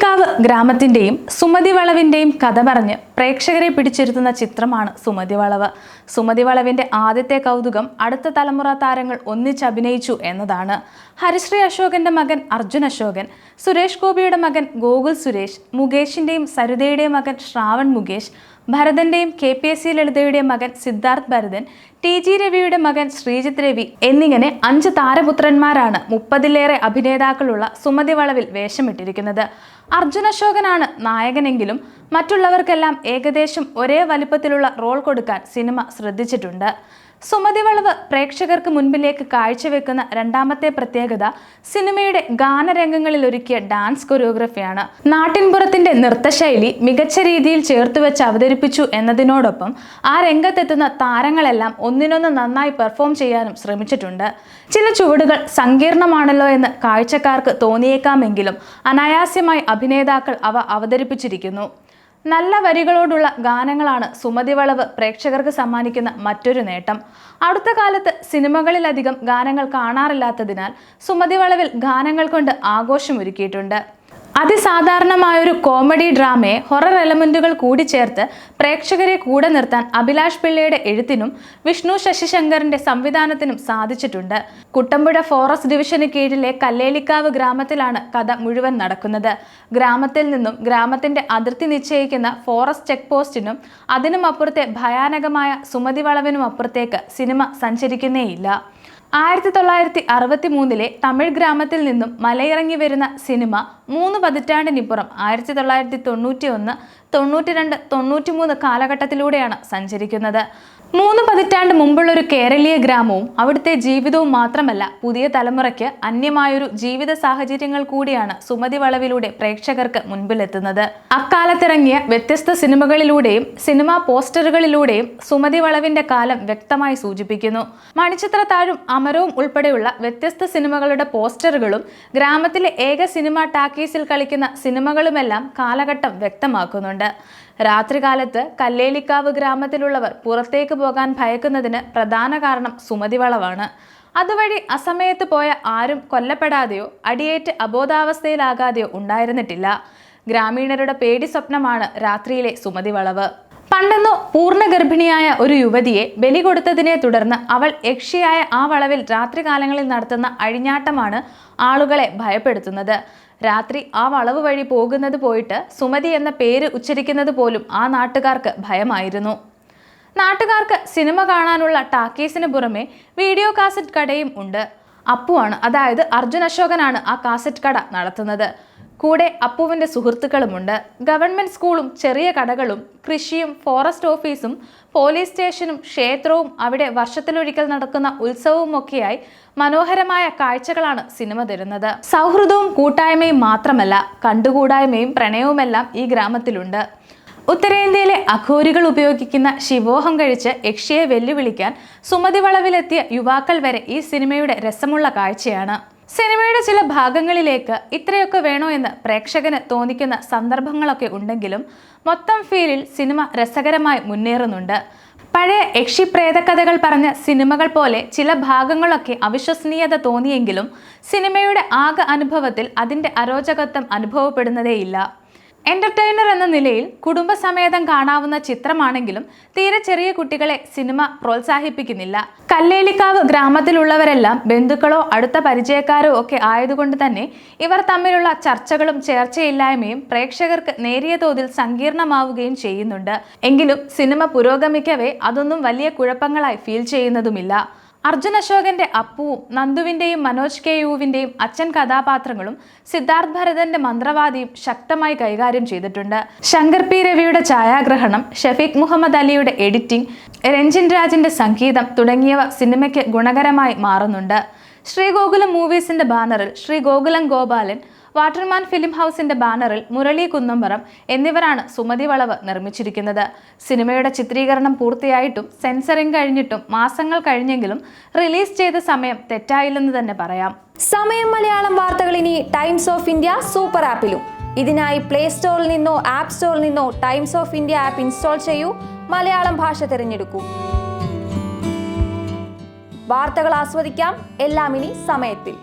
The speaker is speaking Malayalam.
കല്ലേലിക്കാവ് ഗ്രാമത്തിന്റെയും സുമതി വളവിന്റെയും കഥ പറഞ്ഞ് പ്രേക്ഷകരെ പിടിച്ചിരുത്തുന്ന ചിത്രമാണ് സുമതി വളവ്. സുമതി വളവിന്റെ ആദ്യത്തെ കൗതുകം അടുത്ത തലമുറ താരങ്ങൾ ഒന്നിച്ചഭിനയിച്ചു എന്നതാണ്. ഹരിശ്രീ അശോകന്റെ മകൻ അർജുൻ അശോകൻ സുരേഷ് ഗോപിയുടെ മകൻ ഗോകുൽ സുരേഷ് മുകേഷിന്റെയും സരിതയുടെയും മകൻ ശ്രാവൺ മുകേഷ് ഭരതന്റെയും കെ പി എസ് സി ലളിതയുടെയും മകൻ സിദ്ധാർത്ഥ് ഭരതൻ ടി ജി രവിയുടെ മകൻ ശ്രീജിത്ത് രവി എന്നിങ്ങനെ അഞ്ച് താരപുത്രന്മാരാണ് മുപ്പതിലേറെ അഭിനേതാക്കളുള്ള സുമതി വളവിൽ വേഷമിട്ടിരിക്കുന്നത്. അർജുൻ അശോകനാണ് നായകനെങ്കിലും മറ്റുള്ളവർക്കെല്ലാം ഏകദേശം ഒരേ വലിപ്പത്തിലുള്ള റോൾ കൊടുക്കാൻ സിനിമ ശ്രദ്ധിച്ചിട്ടുണ്ട്. സുമതി വളവ് പ്രേക്ഷകർക്ക് മുൻപിലേക്ക് കാഴ്ചവെക്കുന്ന രണ്ടാമത്തെ പ്രത്യേകത സിനിമയുടെ ഗാനരംഗങ്ങളിൽ ഒരുക്കിയ ഡാൻസ് കൊറിയോഗ്രഫിയാണ്. നാട്ടിൻപുറത്തിന്റെ നൃത്തശൈലി മികച്ച രീതിയിൽ ചേർത്ത് വെച്ച് അവതരിപ്പിച്ചു എന്നതിനോടൊപ്പം ആ രംഗത്തെത്തുന്ന താരങ്ങളെല്ലാം ഒന്നിനൊന്ന് നന്നായി പെർഫോം ചെയ്യാനും ശ്രമിച്ചിട്ടുണ്ട്. ചില ചുവടുകൾ സങ്കീർണമാണല്ലോ എന്ന് കാഴ്ചക്കാർക്ക് തോന്നിയേക്കാമെങ്കിലും അനായാസ്യമായി അഭിനേതാക്കൾ അവ അവതരിപ്പിച്ചിരിക്കുന്നു. നല്ല വരികളോടുള്ള ഗാനങ്ങളാണ് സുമതി വളവ് പ്രേക്ഷകർക്ക് സമ്മാനിക്കുന്ന മറ്റൊരു നേട്ടം. അടുത്ത കാലത്ത് സിനിമകളിലധികം ഗാനങ്ങൾ കാണാറില്ലാത്തതിനാൽ സുമതി വളവിൽ ഗാനങ്ങൾ കൊണ്ട് ആഘോഷമൊരുക്കിയിട്ടുണ്ട്. അതിസാധാരണമായൊരു കോമഡി ഡ്രാമയെ ഹൊറർ എലമെന്റുകൾ കൂടി ചേർത്ത് പ്രേക്ഷകരെ കൂടെ നിർത്താൻ അഭിലാഷ് പിള്ളയുടെ എഴുത്തിനും വിഷ്ണു ശശിശങ്കറിന്റെ സംവിധാനത്തിനും സാധിച്ചിട്ടുണ്ട്. കുട്ടമ്പുഴ ഫോറസ്റ്റ് ഡിവിഷന് കീഴിലെ കല്ലേലിക്കാവ് ഗ്രാമത്തിലാണ് കഥ മുഴുവൻ നടക്കുന്നത്. ഗ്രാമത്തിൽ നിന്നും ഗ്രാമത്തിന്റെ അതിർത്തി നിശ്ചയിക്കുന്ന ഫോറസ്റ്റ് ചെക്ക് പോസ്റ്റിനും അതിനും അപ്പുറത്തെ ഭയാനകമായ സുമതി വളവിനും അപ്പുറത്തേക്ക് സിനിമ സഞ്ചരിക്കുന്നേയില്ല. ആയിരത്തി തൊള്ളായിരത്തി അറുപത്തി മൂന്നിലെ തമിഴ് ഗ്രാമത്തിൽ നിന്നും മലയിറങ്ങി വരുന്ന സിനിമ മൂന്ന് പതിറ്റാണ്ടിനിപ്പുറം ആയിരത്തി തൊള്ളായിരത്തി തൊണ്ണൂറ്റി ഒന്ന് തൊണ്ണൂറ്റി രണ്ട് തൊണ്ണൂറ്റി മൂന്ന് കാലഘട്ടത്തിലൂടെയാണ് സഞ്ചരിക്കുന്നത്. മൂന്ന് പതിറ്റാണ്ട് മുമ്പുള്ള ഒരു കേരളീയ ഗ്രാമവും അവിടുത്തെ ജീവിതവും മാത്രമല്ല പുതിയ തലമുറയ്ക്ക് അന്യമായൊരു ജീവിത സാഹചര്യങ്ങൾ കൂടിയാണ് സുമതി വളവിലൂടെ പ്രേക്ഷകർക്ക് മുൻപിലെത്തുന്നത്. അക്കാലത്തിറങ്ങിയ വ്യത്യസ്ത സിനിമകളിലൂടെയും സിനിമാ പോസ്റ്ററുകളിലൂടെയും സുമതി വളവിന്റെ കാലം വ്യക്തമായി സൂചിപ്പിക്കുന്നു. മണിച്ചിത്രത്താഴും അമരവും ഉൾപ്പെടെയുള്ള വ്യത്യസ്ത സിനിമകളുടെ പോസ്റ്ററുകളും ഗ്രാമത്തിലെ ഏക സിനിമ ടാക്കീസിൽ കളിക്കുന്ന സിനിമകളുമെല്ലാം കാലഘട്ടം വ്യക്തമാക്കുന്നുണ്ട്. രാത്രികാലത്ത് കല്ലേലിക്കാവ് ഗ്രാമത്തിലുള്ളവർ പുറത്തേക്ക് പോകാൻ ഭയക്കുന്നതിന് പ്രധാന കാരണം സുമതി വളവാണ്. അതുവഴി അസമയത്ത് പോയ ആരും കൊല്ലപ്പെടാതെയോ അടിയേറ്റ് അബോധാവസ്ഥയിലാകാതെയോ ഉണ്ടായിരുന്നിട്ടില്ല. ഗ്രാമീണരുടെ പേടി സ്വപ്നമാണ് രാത്രിയിലെ സുമതി വളവ്. പണ്ടെന്നോ പൂർണ ഗർഭിണിയായ ഒരു യുവതിയെ ബലി കൊടുത്തതിനെ തുടർന്ന് അവൾ യക്ഷിയായ ആ വളവിൽ രാത്രികാലങ്ങളിൽ നടത്തുന്ന അഴിഞ്ഞാട്ടമാണ് ആളുകളെ ഭയപ്പെടുത്തുന്നത്. രാത്രി ആ വളവ് വഴി പോകുന്നത് പോയിട്ട് സുമതി എന്ന പേര് ഉച്ചരിക്കുന്നത് പോലും ആ നാട്ടുകാർക്ക് ഭയമായിരുന്നു. നാട്ടുകാർക്ക് സിനിമ കാണാനുള്ള ടാക്കീസിന് പുറമെ വീഡിയോ കാസറ്റ് കടയും ഉണ്ട്. അപ്പുവാണ്. അതായത് അർജുൻ അശോകനാണ് ആ കാസറ്റ് കട നടത്തുന്നത്. കൂടെ അപ്പുവിന്റെ സുഹൃത്തുക്കളുമുണ്ട്. ഗവൺമെന്റ് സ്കൂളും ചെറിയ കടകളും കൃഷിയും ഫോറസ്റ്റ് ഓഫീസും പോലീസ് സ്റ്റേഷനും ക്ഷേത്രവും അവിടെ വർഷത്തിലൊരിക്കൽ നടക്കുന്ന ഉത്സവവും ഒക്കെയായി മനോഹരമായ കാഴ്ചകളാണ് സിനിമ തരുന്നത്. സൗഹൃദവും കൂട്ടായ്മയും മാത്രമല്ല കണ്ടുകൂടായ്മയും പ്രണയവുമെല്ലാം ഈ ഗ്രാമത്തിലുണ്ട്. ഉത്തരേന്ത്യയിലെ അഘോരികൾ ഉപയോഗിക്കുന്ന ശിവോഹം കഴിച്ച് യക്ഷിയെ വെല്ലുവിളിക്കാൻ സുമതി വളവിലെത്തിയ യുവാക്കൾ വരെ ഈ സിനിമയുടെ രസമുള്ള കാഴ്ചയാണ്. സിനിമയുടെ ചില ഭാഗങ്ങളിലേക്ക് ഇത്രയൊക്കെ വേണോ എന്ന് പ്രേക്ഷകന് തോന്നിക്കുന്ന സന്ദർഭങ്ങളൊക്കെ ഉണ്ടെങ്കിലും മൊത്തം ഫീലിൽ സിനിമ രസകരമായി മുന്നേറുന്നുണ്ട്. പഴയ യക്ഷി പ്രേതകഥകൾ പറഞ്ഞ സിനിമകൾ പോലെ ചില ഭാഗങ്ങളൊക്കെ അവിശ്വസനീയത തോന്നിയെങ്കിലും സിനിമയുടെ ആകെ അനുഭവത്തിൽ അതിന്റെ അരോചകത്വം അനുഭവപ്പെടുന്നതേയില്ല. എന്റർടൈനർ എന്ന നിലയിൽ കുടുംബസമേതം കാണാവുന്ന ചിത്രമാണെങ്കിലും തീരെ ചെറിയ കുട്ടികളെ സിനിമ പ്രോത്സാഹിപ്പിക്കുന്നില്ല. കല്ലേലിക്കാവ് ഗ്രാമത്തിലുള്ളവരെല്ലാം ബന്ധുക്കളോ അടുത്ത പരിചയക്കാരോ ഒക്കെ ആയതുകൊണ്ട് തന്നെ ഇവർ തമ്മിലുള്ള ചർച്ചകളും ചേർച്ചയില്ലായ്മയും പ്രേക്ഷകർക്ക് നേരിയ തോതിൽ സങ്കീർണമാവുകയും ചെയ്യുന്നുണ്ട്. എങ്കിലും സിനിമ പുരോഗമിക്കവേ അതൊന്നും വലിയ കുഴപ്പങ്ങളായി ഫീൽ ചെയ്യുന്നതുമില്ല. അർജുൻ അശോകന്റെ അപ്പുവും നന്ദുവിന്റെയും മനോജ് കെ യുവിന്റെയും അച്ഛൻ കഥാപാത്രങ്ങളും സിദ്ധാർത്ഥ് ഭരതന്റെ മന്ത്രവാദിയും ശക്തമായി കൈകാര്യം ചെയ്തിട്ടുണ്ട്. ശങ്കർ പി രവിയുടെ ഛായാഗ്രഹണം ഷഫീഖ് മുഹമ്മദ് അലിയുടെ എഡിറ്റിംഗ് രഞ്ജിൻ രാജിന്റെ സംഗീതം തുടങ്ങിയവ സിനിമയ്ക്ക് ഗുണകരമായി മാറുന്നുണ്ട്. ശ്രീ ഗോകുലം മൂവീസിന്റെ ബാനറിൽ ശ്രീ ഗോകുലം ഗോപാലൻ വാട്ടർമാൻ ഫിലിം ഹൗസിന്റെ ബാനറിൽ മുരളി കുന്നമ്പറം എന്നിവരാണ് സുമതി വളവ് നിർമ്മിച്ചിരിക്കുന്നത്. സിനിമയുടെ ചിത്രീകരണം പൂർത്തിയായിട്ടും സെൻസറിംഗ് കഴിഞ്ഞിട്ടും മാസങ്ങൾ കഴിഞ്ഞെങ്കിലും റിലീസ് ചെയ്ത സമയം തെറ്റായില്ലെന്ന് തന്നെ പറയാം. സമയം മലയാളം വാർത്തകൾ ഇനി ടൈംസ് ഓഫ് ഇന്ത്യ സൂപ്പർ ആപ്പിലും. ഇതിനായി പ്ലേ സ്റ്റോറിൽ നിന്നോ ആപ്പ് സ്റ്റോറിൽ നിന്നോ Times of India app install ചെയ്യൂ. മലയാളം ഭാഷ തിരഞ്ഞെടുക്കൂ. വാർത്തകൾ ആസ്വദിക്കാം. എല്ലാം ഇനി സമയത്തിൽ.